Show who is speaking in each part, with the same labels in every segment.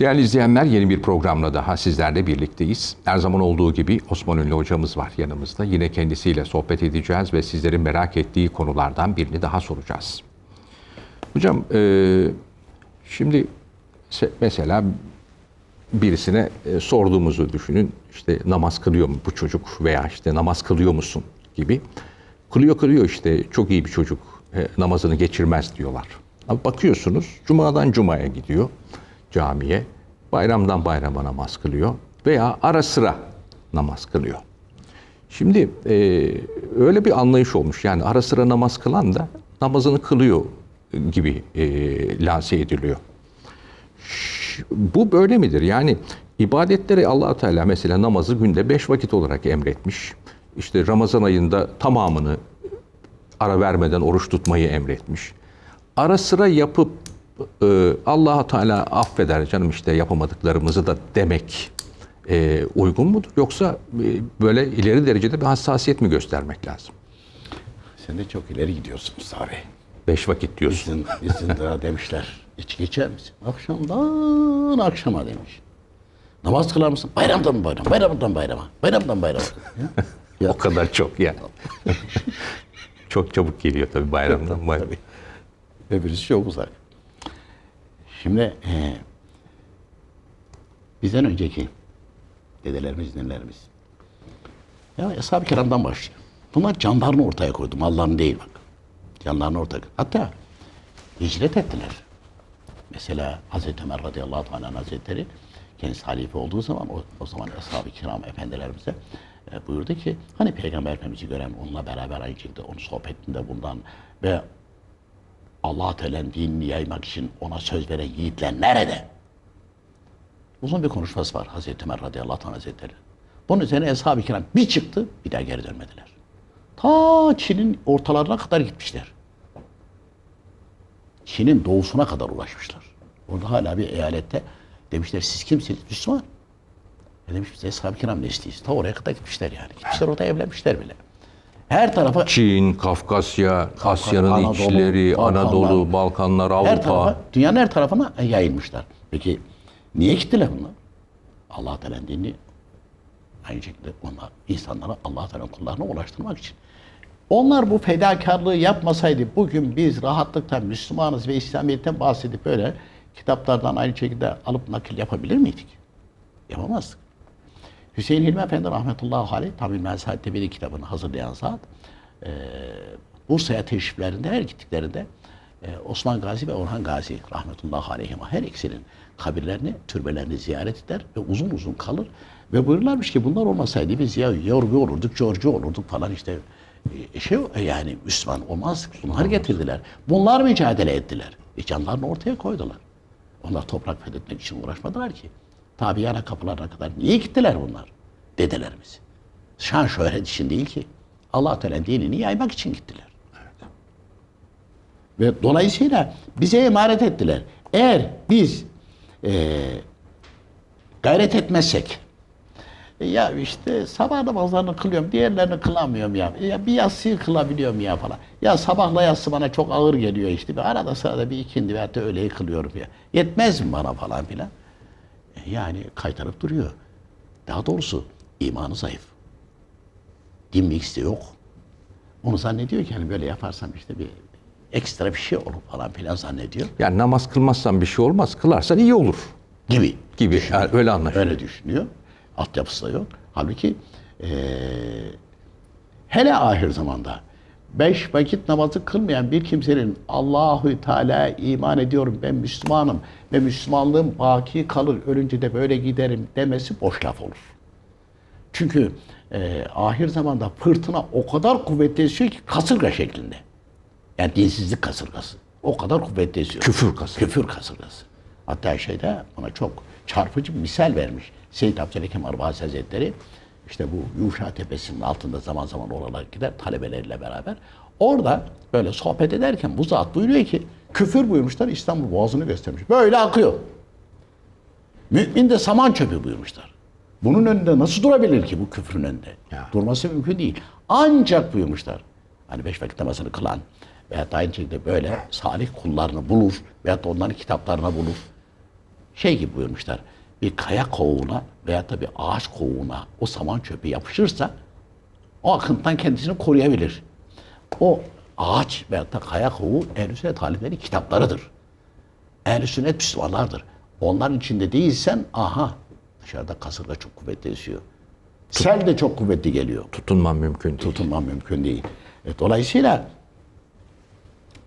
Speaker 1: Değerli izleyenler yeni bir programla daha sizlerle birlikteyiz. Her zaman olduğu gibi Osman Ünlü hocamız var yanımızda. Yine kendisiyle sohbet edeceğiz ve sizlerin merak ettiği konulardan birini daha soracağız. Hocam e, şimdi se- mesela birisine e, sorduğumuzu düşünün. İşte namaz kılıyor mu bu çocuk veya işte namaz kılıyor musun gibi. Kılıyor kılıyor işte çok iyi bir çocuk e, namazını geçirmez diyorlar. Ama bakıyorsunuz cumadan cumaya gidiyor camiye. Bayramdan bayrama namaz kılıyor veya ara sıra namaz kılıyor. Şimdi e, öyle bir anlayış olmuş. Yani ara sıra namaz kılan da namazını kılıyor gibi e, lanse ediliyor. Ş- Bu böyle midir? Yani ibadetleri allah Teala mesela namazı günde beş vakit olarak emretmiş. İşte Ramazan ayında tamamını ara vermeden oruç tutmayı emretmiş. Ara sıra yapıp e, allah Teala affeder canım işte yapamadıklarımızı da demek e, uygun mudur? Yoksa e, böyle ileri derecede bir hassasiyet mi göstermek lazım?
Speaker 2: Sen de çok ileri gidiyorsun Bey.
Speaker 1: Beş vakit diyorsun.
Speaker 2: Bizim, bizim daha demişler. İçki içer misin? Akşamdan akşama demiş. Namaz kılar mısın? Bayramdan bayram, bayramdan bayrama, bayramdan bayrama. Ya,
Speaker 1: O kadar çok ya. çok çabuk geliyor tabii bayramdan bayrama.
Speaker 2: Birisi çok uzak. Şimdi e, bizden önceki dedelerimiz, nelerimiz. Ya Eshab-ı Kiram'dan başlıyor. Bunlar canlarını ortaya koydu. Mallarını değil bak. Canlarını ortaya Hatta hicret ettiler. Mesela Hazreti Ömer radıyallahu anh hazretleri kendisi halife olduğu zaman o, o zaman Eshab-ı Kiram efendilerimize e, buyurdu ki hani Peygamber Efendimiz'i gören onunla beraber aynı şekilde onun sohbetinde bundan ve Allah Teala'nın dinini yaymak için ona söz veren yiğitler nerede? Uzun bir konuşması var Hazreti Ömer radıyallahu anh hazretleri. Bunun üzerine Eshab-ı Kiram bir çıktı bir daha geri dönmediler. Ta Çin'in ortalarına kadar gitmişler. Çin'in doğusuna kadar ulaşmışlar. Orada hala bir eyalette demişler siz kimsiniz? Müslüman. E demiş biz Eshab-ı Kiram nesliyiz. Ta oraya kadar gitmişler yani. Gitmişler orada evlenmişler bile. Her tarafa
Speaker 1: Çin, Kafkasya, Asya'nın
Speaker 2: Anadolu,
Speaker 1: içleri,
Speaker 2: Balkanlar.
Speaker 1: Anadolu, Balkanlar,
Speaker 2: her
Speaker 1: Avrupa.
Speaker 2: tarafa, dünyanın her tarafına yayılmışlar. Peki niye gittiler bunlar? Allah Teala'nın dinini aynı şekilde onlar insanlara Allah Teala'nın kullarına ulaştırmak için. Onlar bu fedakarlığı yapmasaydı bugün biz rahatlıkla Müslümanız ve İslamiyet'ten bahsedip böyle kitaplardan aynı şekilde alıp nakil yapabilir miydik? Yapamazdık. Hüseyin Hilmi Efendi rahmetullahi aleyh Tamil Mensaat Tebeli kitabını hazırlayan zat e, Bursa'ya teşriflerinde her gittiklerinde e, Osman Gazi ve Orhan Gazi rahmetullahi aleyhime her ikisinin kabirlerini, türbelerini ziyaret eder ve uzun uzun kalır. Ve buyurlarmış ki bunlar olmasaydı biz ya yorgu olurduk, corcu olurduk falan işte e, şey yani Müslüman olmazdık. Bunlar getirdiler. Bunlar mücadele ettiler. E, canlarını ortaya koydular. Onlar toprak fethetmek için uğraşmadılar ki. Tabi yana kapılarına kadar niye gittiler bunlar? Dedelerimiz. Şan şöhret için değil ki. Allah Teala dinini yaymak için gittiler. Ve dolayısıyla bize emanet ettiler. Eğer biz eee, gayret etmezsek e, ya işte sabah namazlarını kılıyorum, diğerlerini kılamıyorum ya. Ya bir yatsıyı kılabiliyorum ya falan. Ya sabahla yatsı bana çok ağır geliyor işte. Bir arada sırada bir ikindi veyahut da öğleyi kılıyorum ya. Yetmez mi bana falan filan? Yani kaytarıp duruyor. Daha doğrusu imanı zayıf. Din bilgisi de yok. Onu zannediyor ki hani böyle yaparsam işte bir ekstra bir şey olur falan filan zannediyor.
Speaker 1: Yani namaz kılmazsan bir şey olmaz, kılarsan iyi olur
Speaker 2: Gibi.
Speaker 1: gibi. Yani öyle anlaşılıyor.
Speaker 2: Öyle düşünüyor. Altyapısı da yok. Halbuki eee, hele ahir zamanda beş vakit namazı kılmayan bir kimsenin Allahü Teala iman ediyorum ben Müslümanım ve Müslümanlığım baki kalır ölünce de böyle giderim demesi boş laf olur. Çünkü eee, ahir zamanda fırtına o kadar kuvvetli esiyor ki kasırga şeklinde. Yani dinsizlik kasırgası. O kadar kuvvetli esiyor.
Speaker 1: Küfür kasırgası.
Speaker 2: Küfür kasırgası. Hatta şeyde ona çok çarpıcı bir misal vermiş. Seyyid Abdülhakim Arbasi Hazretleri işte bu Yuşa Tepesi'nin altında zaman zaman oralara gider talebeleriyle beraber. Orada böyle sohbet ederken bu zat buyuruyor ki küfür buyurmuşlar İstanbul Boğazı'nı göstermiş. Böyle akıyor. Mümin de saman çöpü buyurmuşlar. Bunun önünde nasıl durabilir ki bu küfrün önünde?
Speaker 1: Ya.
Speaker 2: Durması mümkün değil. Ancak buyurmuşlar. Hani beş vakit namazını kılan veyahut da aynı şekilde böyle salih kullarını bulur veyahut da onların kitaplarına bulur. şey gibi buyurmuşlar. Bir kaya kovuğuna veya da bir ağaç kovuğuna o saman çöpü yapışırsa o akıntıdan kendisini koruyabilir. O ağaç veya da kaya kovuğu ehl-i sünnet alimleri kitaplarıdır. Ehl-i sünnet Müslümanlardır. Onların içinde değilsen aha dışarıda kasırga çok kuvvetli esiyor. Sel de çok kuvvetli geliyor.
Speaker 1: Tutunman mümkün değil.
Speaker 2: Tutunman mümkün değil. E, dolayısıyla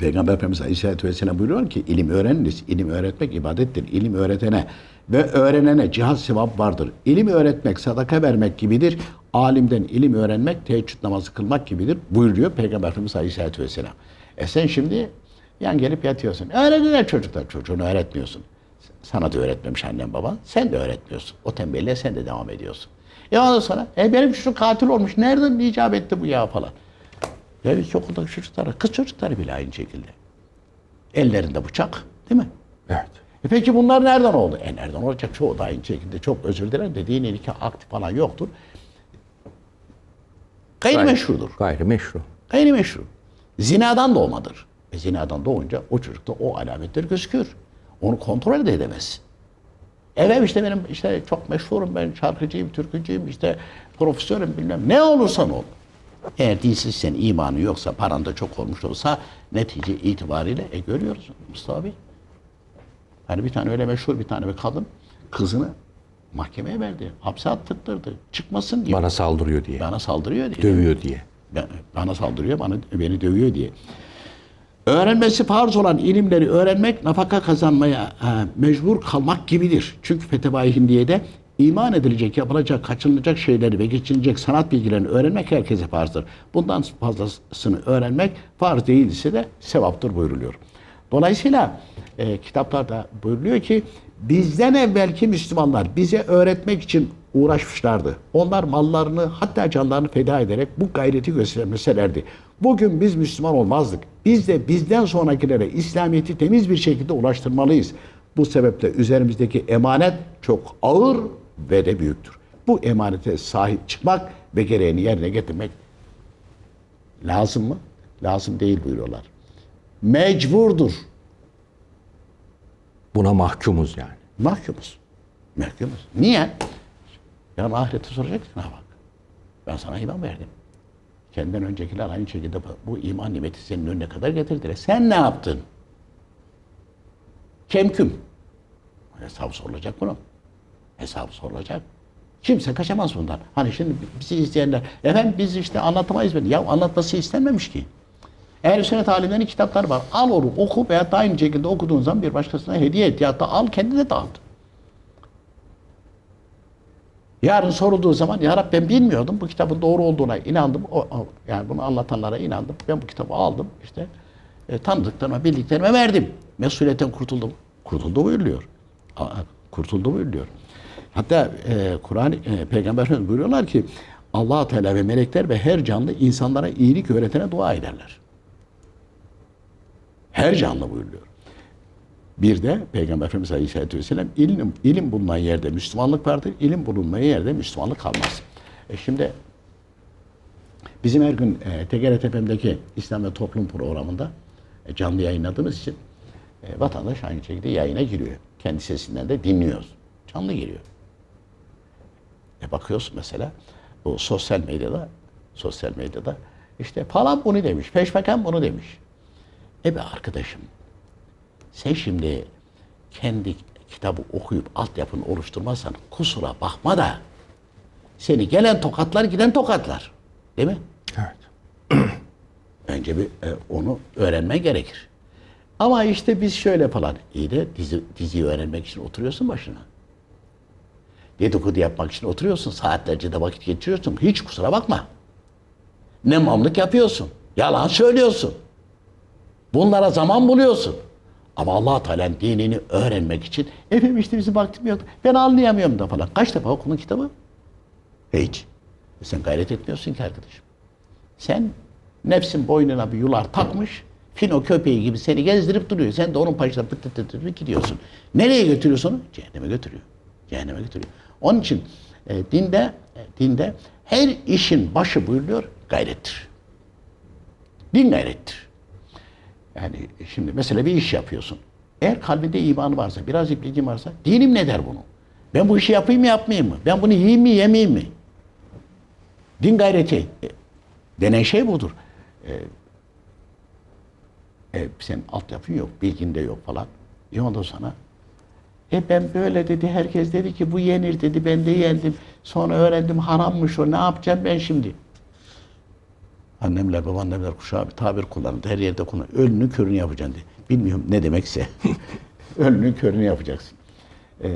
Speaker 2: Peygamber Efendimiz Aleyhisselatü Vesselam buyuruyor ki ilim öğreniniz. İlim öğretmek ibadettir. İlim öğretene ve öğrenene cihat sevap vardır. İlim öğretmek sadaka vermek gibidir. Alimden ilim öğrenmek teheccüd namazı kılmak gibidir buyuruyor Peygamber Efendimiz Aleyhisselatü Vesselam. E sen şimdi yan gelip yatıyorsun. Öğrenirler çocuklar. Çocuğunu öğretmiyorsun. Sana da öğretmemiş annem baban. Sen de öğretmiyorsun. O tembelliğe sen de devam ediyorsun. E ondan sonra e benim çocuk katil olmuş. Nereden icap etti bu ya falan. Ya biz okuldaki çocuklar, kız çocukları bile aynı şekilde. Ellerinde bıçak, değil mi?
Speaker 1: Evet.
Speaker 2: E peki bunlar nereden oldu? E nereden olacak? Çoğu da aynı şekilde. Çok özür dilerim de dini nikah akti falan yoktur. Gayrimeşrudur.
Speaker 1: Gayrimeşru.
Speaker 2: Gayrimeşru. Zinadan doğmadır. E zinadan doğunca o çocukta o alametler gözüküyor. Onu kontrol de edemez. Evet işte benim işte çok meşhurum ben şarkıcıyım, türkücüyüm, işte profesörüm bilmem ne olursan ol. Eğer dinsizsen, imanı yoksa, paran da çok olmuş olsa netice itibariyle e görüyoruz Mustafa Bey. Hani bir tane öyle meşhur bir tane bir kadın kızını mahkemeye verdi. Hapse attırttırdı. Çıkmasın diye.
Speaker 1: Bana saldırıyor diye.
Speaker 2: Bana saldırıyor diye.
Speaker 1: Dövüyor diye.
Speaker 2: Bana saldırıyor, bana beni dövüyor diye. Öğrenmesi farz olan ilimleri öğrenmek nafaka kazanmaya e, mecbur kalmak gibidir. Çünkü Fetevai Hindiye'de iman edilecek, yapılacak, kaçınılacak şeyleri ve geçinilecek sanat bilgilerini öğrenmek herkese farzdır. Bundan fazlasını öğrenmek farz değilse de sevaptır buyruluyor. Dolayısıyla e, kitaplarda buyuruluyor ki bizden evvelki Müslümanlar bize öğretmek için uğraşmışlardı. Onlar mallarını hatta canlarını feda ederek bu gayreti göstermeselerdi. Bugün biz Müslüman olmazdık. Biz de bizden sonrakilere İslamiyet'i temiz bir şekilde ulaştırmalıyız. Bu sebeple üzerimizdeki emanet çok ağır ve de büyüktür. Bu emanete sahip çıkmak ve gereğini yerine getirmek lazım mı? Lazım değil buyuruyorlar. Mecburdur.
Speaker 1: Buna mahkumuz yani.
Speaker 2: Mahkumuz. Mahkumuz. Niye? Yarın ahirette soracaksın ha bak. Ben sana iman verdim. Kendinden öncekiler aynı şekilde bu- iman nimeti senin önüne kadar getirdiler. Sen ne yaptın? Kemküm. Hesabı sorulacak bunun. Hesabı sorulacak. Kimse kaçamaz bundan. Hani şimdi bizi izleyenler, efendim biz işte anlatamayız. böyle. Ya anlatması istenmemiş ki. Ehl-i sünnet alimlerinin kitapları var. Al onu oku veya da aynı şekilde okuduğun zaman bir başkasına hediye et. Ya da al kendi de dağıt. Yarın sorulduğu zaman ya Rabbi ben bilmiyordum bu kitabın doğru olduğuna inandım. O, o- yani bunu anlatanlara inandım. Ben bu kitabı aldım işte e, tanıdıklarıma bildiklerime verdim. Mesuliyetten kurtuldum. Kurtuldu buyuruluyor. Aa, Kurtuldu buyuruluyor. Hatta e, Kur'an e, Peygamber Efendimiz buyuruyorlar ki allah Teala ve melekler ve her canlı insanlara iyilik öğretene dua ederler. Her canlı buyuruluyor. Bir de Peygamber Efendimiz Aleyhisselatü Vesselam ilim, ilim bulunan yerde Müslümanlık vardır. ilim bulunmayan yerde Müslümanlık kalmaz. E şimdi bizim her gün e, TGRT FM'deki İslam ve Toplum programında e, canlı yayınladığımız için e, vatandaş aynı şekilde yayına giriyor. Kendi sesinden de dinliyoruz. Canlı giriyor. E bakıyorsun mesela bu sosyal medyada sosyal medyada işte falan bunu demiş, peşmekan bunu demiş. E be arkadaşım sen şimdi kendi kitabı okuyup altyapını oluşturmazsan kusura bakma da seni gelen tokatlar giden tokatlar. Değil mi?
Speaker 1: Evet.
Speaker 2: Önce bir e, onu öğrenmen gerekir. Ama işte biz şöyle falan. İyi de dizi, diziyi öğrenmek için oturuyorsun başına. Dedikodu yapmak için oturuyorsun. Saatlerce de vakit geçiriyorsun. Hiç kusura bakma. Ne mamlık yapıyorsun. Yalan söylüyorsun. Bunlara zaman buluyorsun. Ama allah Teala'nın dinini öğrenmek için efendim işte bizim vaktim yok. Ben anlayamıyorum da falan. Kaç defa okudun kitabı? Hiç. E sen gayret etmiyorsun ki arkadaşım. Sen nefsin boynuna bir yular takmış, fino köpeği gibi seni gezdirip duruyor. Sen de onun pıt pıt pıt pıt gidiyorsun. Nereye götürüyorsun onu? Cehenneme götürüyor. Cehenneme götürüyor. Onun için e, dinde e, dinde her işin başı buyuruyor gayrettir. Din gayrettir. Yani şimdi mesela bir iş yapıyorsun. Eğer kalbinde imanı varsa, biraz ipliğim varsa, dinim ne der bunu? Ben bu işi yapayım mı yapmayayım mı? Ben bunu yiyeyim mi yemeyeyim mi? Din gayreti e, denen şey budur. E, e, senin altyapın yok, bilgin de yok falan. E ondan sonra e ben böyle dedi, herkes dedi ki bu yenir dedi, ben de yendim. Sonra öğrendim harammış o, ne yapacağım ben şimdi? Annemler, babaannemler kuşağı bir tabir kullanırdı, her yerde kullanır. Ölünü körünü yapacaksın diye. Bilmiyorum ne demekse. Ölünü körünü yapacaksın. Ee,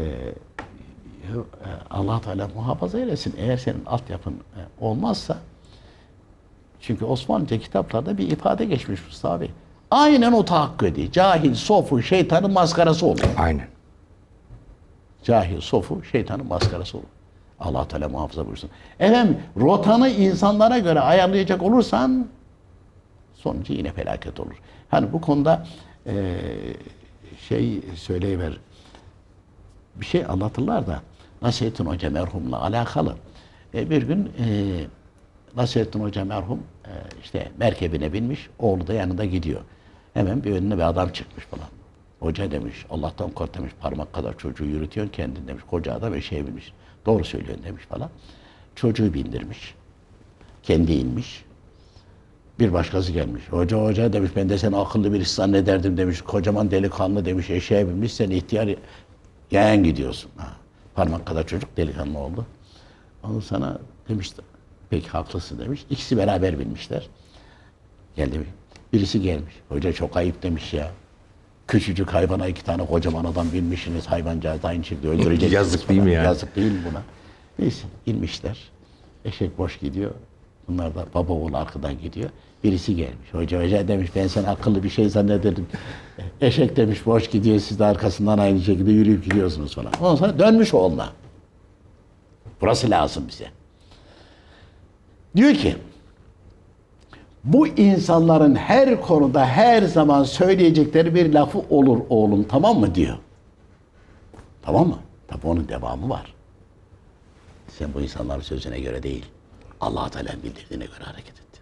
Speaker 2: allah Teala muhafaza eylesin. Eğer senin altyapın e, olmazsa, çünkü Osmanlıca kitaplarda bir ifade geçmiş Mustafa abi. Aynen o tahakkuk ediyor. Cahil, sofu, şeytanın maskarası olur.
Speaker 1: Aynen.
Speaker 2: Cahil, sofu, şeytanın maskarası olur. Allah Teala muhafaza buyursun. Efendim, rotanı insanlara göre ayarlayacak olursan sonucu yine felaket olur. Hani bu konuda eee, şey söyleyiver. Bir şey anlatırlar da Nasrettin Hoca merhumla alakalı. E, bir gün eee Nasrettin Hoca merhum eee, işte merkebine binmiş, oğlu da yanında gidiyor. Hemen bir önüne bir adam çıkmış falan. Hoca demiş, Allah'tan kork demiş, parmak kadar çocuğu yürütüyorsun kendin demiş. Koca adam eşeğe binmiş. Doğru söylüyorsun demiş falan. Çocuğu bindirmiş. Kendi inmiş. Bir başkası gelmiş. Hoca hoca demiş ben de seni akıllı birisi zannederdim demiş. Kocaman delikanlı demiş eşeğe binmiş sen ihtiyar yayan gidiyorsun. Ha. Parmak kadar çocuk delikanlı oldu. Onu sana demiş pek haklısın demiş. İkisi beraber binmişler. Geldi bir. Birisi gelmiş. Hoca çok ayıp demiş ya. Küçücük hayvana iki tane kocaman adam binmişsiniz. Hayvancağız da aynı şekilde öldüreceksiniz.
Speaker 1: Yazık değil mi
Speaker 2: falan.
Speaker 1: ya?
Speaker 2: Yazık değil mi buna? Neyse inmişler. Eşek boş gidiyor. Bunlar da baba oğul arkadan gidiyor. Birisi gelmiş. Hoca hoca demiş ben seni akıllı bir şey zannederdim. Eşek demiş boş gidiyor siz de arkasından aynı şekilde yürüyüp gidiyorsunuz falan. Ondan sonra dönmüş oğluna. Burası lazım bize. Diyor ki bu insanların her konuda her zaman söyleyecekleri bir lafı olur oğlum tamam mı diyor. Tamam mı? Tabi onun devamı var. Sen bu insanların sözüne göre değil, allah Teala'nın bildirdiğine göre hareket et.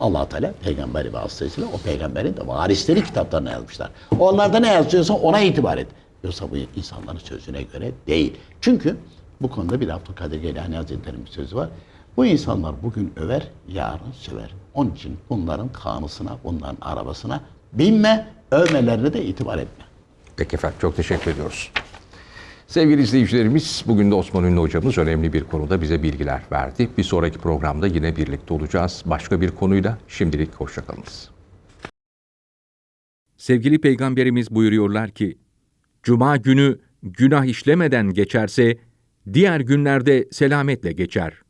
Speaker 2: allah Teala peygamberi vasıtasıyla o peygamberin de varisleri kitaplarına yazmışlar. Onlarda ne yazıyorsa ona itibar et. Yoksa bu insanların sözüne göre değil. Çünkü bu konuda bir Abdülkadir Geylani Hazretleri'nin bir sözü var. Bu insanlar bugün över, yarın söver. Onun için bunların kanısına, bunların arabasına binme, övmelerine de itibar etme.
Speaker 1: Peki efendim çok teşekkür ediyoruz. Sevgili izleyicilerimiz bugün de Osman Ünlü hocamız önemli bir konuda bize bilgiler verdi. Bir sonraki programda yine birlikte olacağız. Başka bir konuyla şimdilik hoşçakalınız.
Speaker 3: Sevgili Peygamberimiz buyuruyorlar ki, Cuma günü günah işlemeden geçerse, diğer günlerde selametle geçer.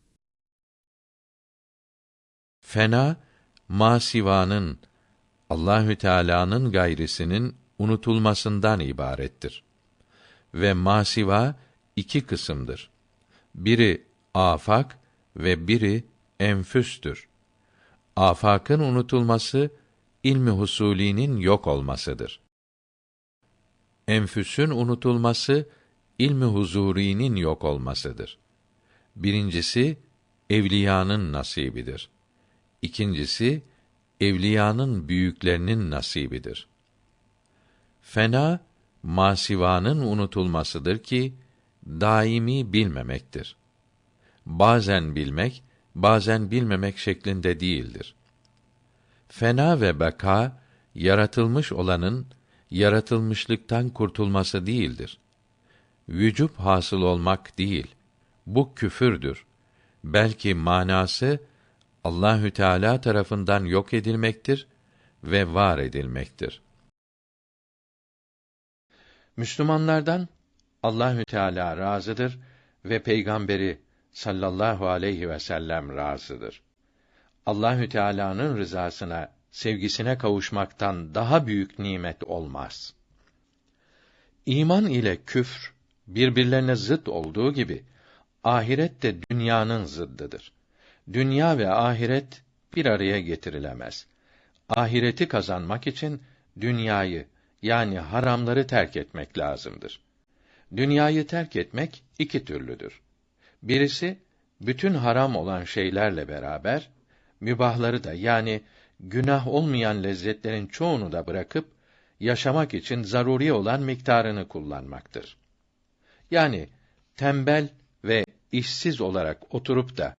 Speaker 4: Fena masivanın Allahü Teala'nın gayrisinin unutulmasından ibarettir. Ve masiva iki kısımdır. Biri afak ve biri enfüstür. Afakın unutulması ilmi husulinin yok olmasıdır. Enfüsün unutulması ilmi huzurinin yok olmasıdır. Birincisi evliyanın nasibidir. İkincisi evliyanın büyüklerinin nasibidir. Fena masivanın unutulmasıdır ki daimi bilmemektir. Bazen bilmek, bazen bilmemek şeklinde değildir. Fena ve beka yaratılmış olanın yaratılmışlıktan kurtulması değildir. Vücub hasıl olmak değil. Bu küfürdür. Belki manası Allahü Teala tarafından yok edilmektir ve var edilmektir. Müslümanlardan Allahü Teala razıdır ve peygamberi sallallahu aleyhi ve sellem razıdır. Allahü Teala'nın rızasına, sevgisine kavuşmaktan daha büyük nimet olmaz. İman ile küfr birbirlerine zıt olduğu gibi ahiret de dünyanın zıddıdır. Dünya ve ahiret bir araya getirilemez. Ahireti kazanmak için dünyayı yani haramları terk etmek lazımdır. Dünyayı terk etmek iki türlüdür. Birisi bütün haram olan şeylerle beraber mübahları da yani günah olmayan lezzetlerin çoğunu da bırakıp yaşamak için zaruri olan miktarını kullanmaktır. Yani tembel ve işsiz olarak oturup da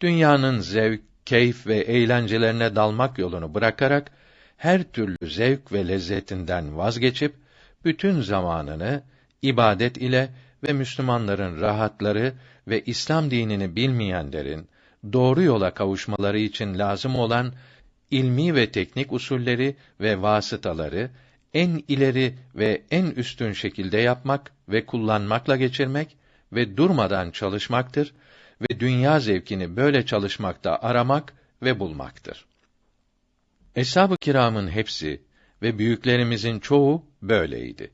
Speaker 4: dünyanın zevk, keyif ve eğlencelerine dalmak yolunu bırakarak her türlü zevk ve lezzetinden vazgeçip bütün zamanını ibadet ile ve Müslümanların rahatları ve İslam dinini bilmeyenlerin doğru yola kavuşmaları için lazım olan ilmi ve teknik usulleri ve vasıtaları en ileri ve en üstün şekilde yapmak ve kullanmakla geçirmek ve durmadan çalışmaktır ve dünya zevkini böyle çalışmakta aramak ve bulmaktır. Eshab-ı kiramın hepsi ve büyüklerimizin çoğu böyleydi.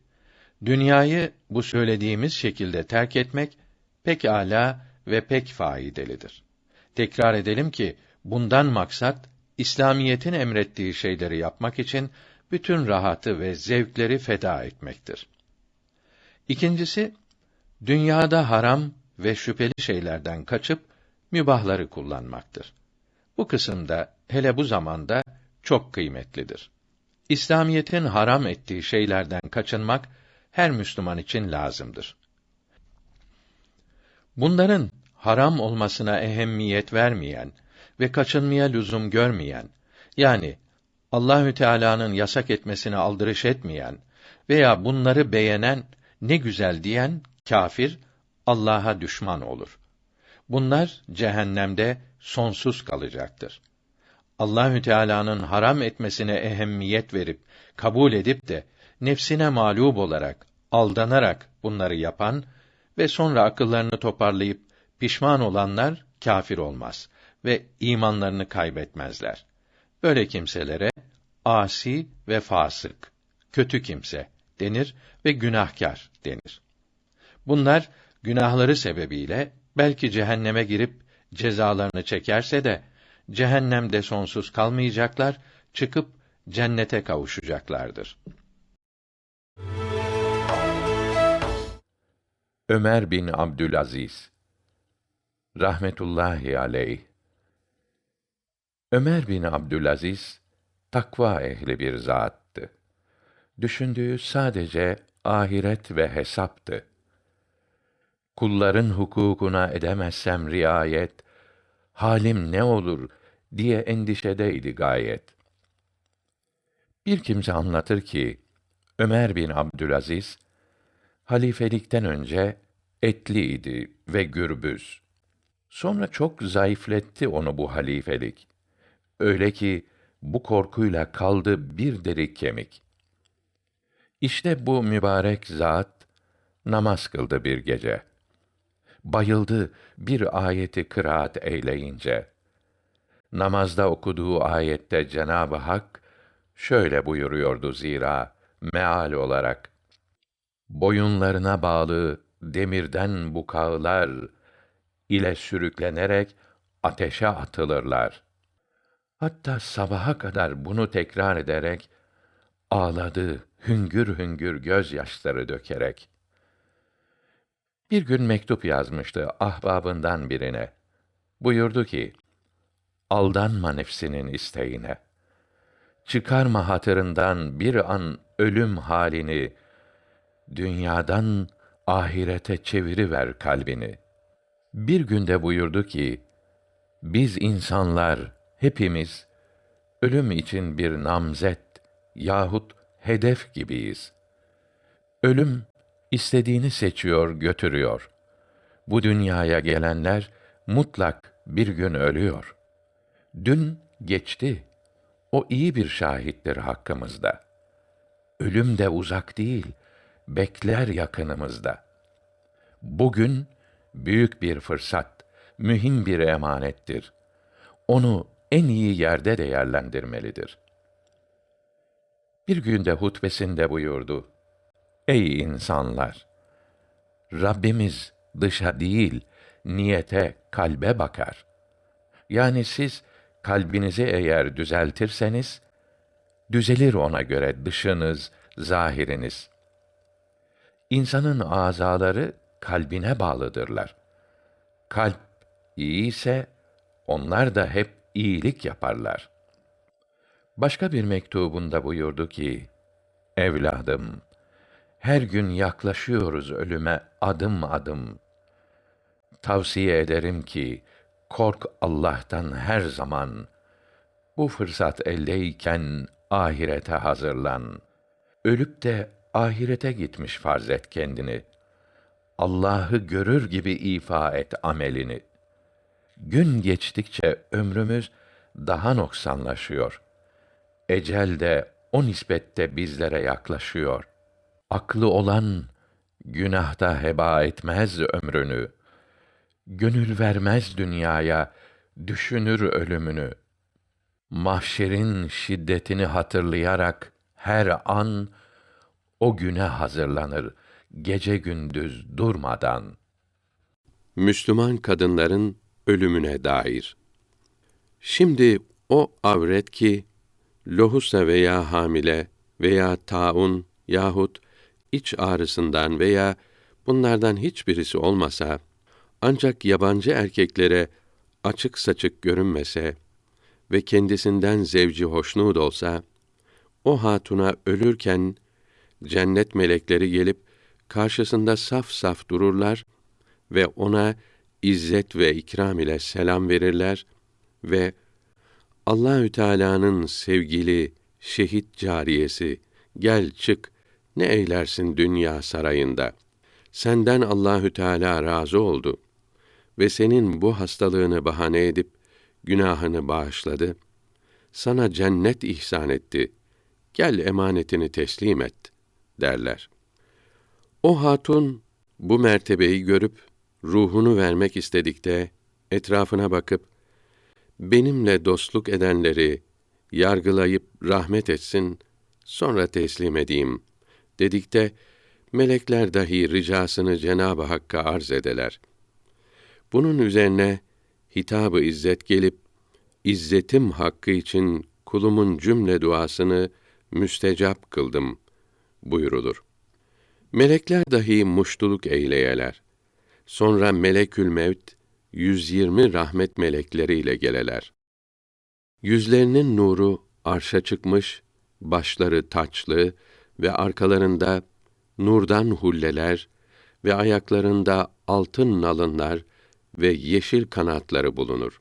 Speaker 4: Dünyayı bu söylediğimiz şekilde terk etmek pek âlâ ve pek faydalıdır. Tekrar edelim ki bundan maksat İslamiyetin emrettiği şeyleri yapmak için bütün rahatı ve zevkleri feda etmektir. İkincisi, dünyada haram ve şüpheli şeylerden kaçıp mübahları kullanmaktır. Bu kısımda hele bu zamanda çok kıymetlidir. İslamiyetin haram ettiği şeylerden kaçınmak her Müslüman için lazımdır. Bunların haram olmasına ehemmiyet vermeyen ve kaçınmaya lüzum görmeyen, yani Allahü Teala'nın yasak etmesine aldırış etmeyen veya bunları beğenen, ne güzel diyen kâfir Allah'a düşman olur. Bunlar cehennemde sonsuz kalacaktır. Allahü Teala'nın haram etmesine ehemmiyet verip kabul edip de nefsine mağlup olarak, aldanarak bunları yapan ve sonra akıllarını toparlayıp pişman olanlar kâfir olmaz ve imanlarını kaybetmezler. Böyle kimselere asi ve fasık, kötü kimse denir ve günahkar denir. Bunlar günahları sebebiyle belki cehenneme girip cezalarını çekerse de cehennemde sonsuz kalmayacaklar, çıkıp cennete kavuşacaklardır.
Speaker 5: Ömer bin Abdülaziz rahmetullahi aleyh Ömer bin Abdülaziz takva ehli bir zattı. Düşündüğü sadece ahiret ve hesaptı. Kulların hukukuna edemezsem riayet, halim ne olur diye endişedeydi gayet. Bir kimse anlatır ki, Ömer bin Abdülaziz, halifelikten önce etliydi ve gürbüz. Sonra çok zayıfletti onu bu halifelik. Öyle ki bu korkuyla kaldı bir deri kemik. İşte bu mübarek zat namaz kıldı bir gece. Bayıldı bir ayeti kıraat eyleyince. Namazda okuduğu ayette Cenab-ı Hak şöyle buyuruyordu zira meal olarak: Boyunlarına bağlı demirden bu kağlar ile sürüklenerek ateşe atılırlar. Hatta sabaha kadar bunu tekrar ederek ağladı, hüngür hüngür gözyaşları dökerek. Bir gün mektup yazmıştı ahbabından birine. Buyurdu ki: Aldanma nefsinin isteğine. Çıkarma hatırından bir an ölüm halini. Dünyadan ahirete çeviriver kalbini. Bir günde buyurdu ki: Biz insanlar hepimiz ölüm için bir namzet yahut hedef gibiyiz. Ölüm istediğini seçiyor, götürüyor. Bu dünyaya gelenler mutlak bir gün ölüyor. Dün geçti. O iyi bir şahittir hakkımızda. Ölüm de uzak değil, bekler yakınımızda. Bugün büyük bir fırsat, mühim bir emanettir. Onu en iyi yerde değerlendirmelidir. Bir günde hutbesinde buyurdu: Ey insanlar! Rabbimiz dışa değil, niyete, kalbe bakar. Yani siz kalbinizi eğer düzeltirseniz, düzelir ona göre dışınız, zahiriniz. İnsanın azaları kalbine bağlıdırlar. Kalp iyi ise onlar da hep iyilik yaparlar. Başka bir mektubunda buyurdu ki, Evladım, her gün yaklaşıyoruz ölüme adım adım. Tavsiye ederim ki, kork Allah'tan her zaman. Bu fırsat eldeyken ahirete hazırlan. Ölüp de ahirete gitmiş farz et kendini. Allah'ı görür gibi ifa et amelini. Gün geçtikçe ömrümüz daha noksanlaşıyor. Ecel de o nispette bizlere yaklaşıyor. Aklı olan günahta heba etmez ömrünü. Gönül vermez dünyaya, düşünür ölümünü. Mahşerin şiddetini hatırlayarak her an o güne hazırlanır gece gündüz durmadan.
Speaker 6: Müslüman kadınların ölümüne dair. Şimdi o avret ki lohusa veya hamile veya taun yahut iç ağrısından veya bunlardan hiçbirisi olmasa ancak yabancı erkeklere açık saçık görünmese ve kendisinden zevci hoşnut olsa o hatuna ölürken cennet melekleri gelip karşısında saf saf dururlar ve ona izzet ve ikram ile selam verirler ve Allahü Teala'nın sevgili şehit cariyesi gel çık ne eylersin dünya sarayında? Senden Allahü Teala razı oldu ve senin bu hastalığını bahane edip günahını bağışladı. Sana cennet ihsan etti. Gel emanetini teslim et derler. O hatun bu mertebeyi görüp ruhunu vermek istedikte etrafına bakıp benimle dostluk edenleri yargılayıp rahmet etsin sonra teslim edeyim dedikte melekler dahi ricasını Cenab-ı Hakk'a arz edeler. Bunun üzerine hitabı izzet gelip izzetim hakkı için kulumun cümle duasını müstecap kıldım buyurulur. Melekler dahi muştuluk eyleyeler. Sonra melekül mevt 120 rahmet melekleriyle geleler. Yüzlerinin nuru arşa çıkmış, başları taçlı ve arkalarında nurdan hulleler ve ayaklarında altın nalınlar ve yeşil kanatları bulunur.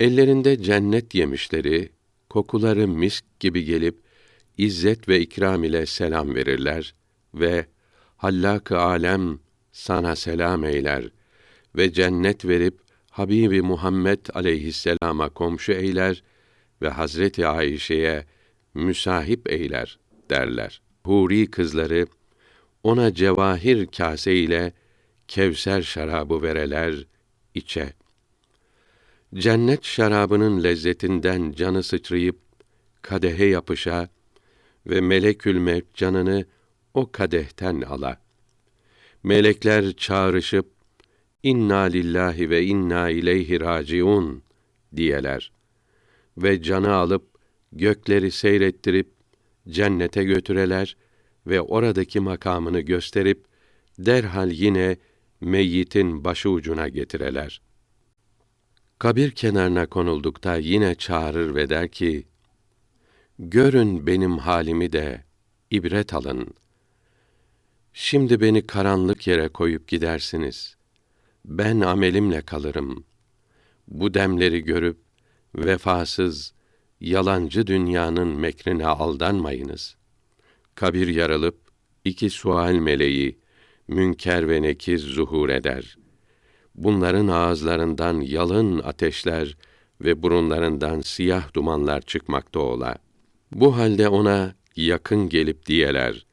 Speaker 6: Ellerinde cennet yemişleri, kokuları misk gibi gelip izzet ve ikram ile selam verirler ve Hallak-ı alem sana selam eyler ve cennet verip Habibi Muhammed aleyhisselama komşu eyler ve Hazreti Ayşe'ye müsahip eyler derler. Huri kızları ona cevahir kase ile Kevser şarabı vereler içe. Cennet şarabının lezzetinden canı sıçrayıp kadehe yapışa ve melekül mevt canını o kadehten ala. Melekler çağrışıp inna lillahi ve inna ileyhi raciun diyeler ve canı alıp gökleri seyrettirip cennete götüreler ve oradaki makamını gösterip derhal yine meyyitin başı ucuna getireler. Kabir kenarına konuldukta yine çağırır ve der ki, Görün benim halimi de, ibret alın. Şimdi beni karanlık yere koyup gidersiniz. Ben amelimle kalırım. Bu demleri görüp, vefasız, yalancı dünyanın mekrine aldanmayınız. Kabir yarılıp, iki sual meleği, münker ve nekiz zuhur eder. Bunların ağızlarından yalın ateşler ve burunlarından siyah dumanlar çıkmakta ola. Bu halde ona yakın gelip diyeler,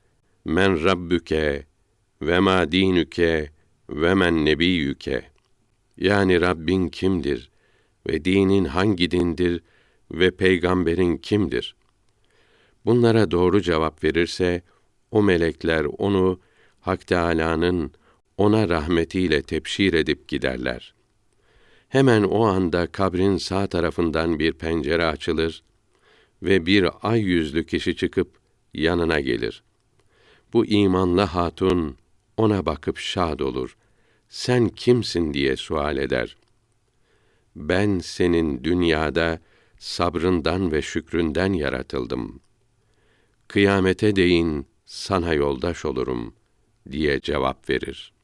Speaker 6: Men Rabbüke ve ma dinüke ve men nebiyyüke. Yani Rabbin kimdir ve dinin hangi dindir ve peygamberin kimdir? Bunlara doğru cevap verirse o melekler onu Hak Teâlâ'nın ona rahmetiyle tepşir edip giderler. Hemen o anda kabrin sağ tarafından bir pencere açılır ve bir ay yüzlü kişi çıkıp yanına gelir. Bu imanlı hatun ona bakıp şad olur. Sen kimsin diye sual eder. Ben senin dünyada sabrından ve şükründen yaratıldım. Kıyamete değin sana yoldaş olurum diye cevap verir.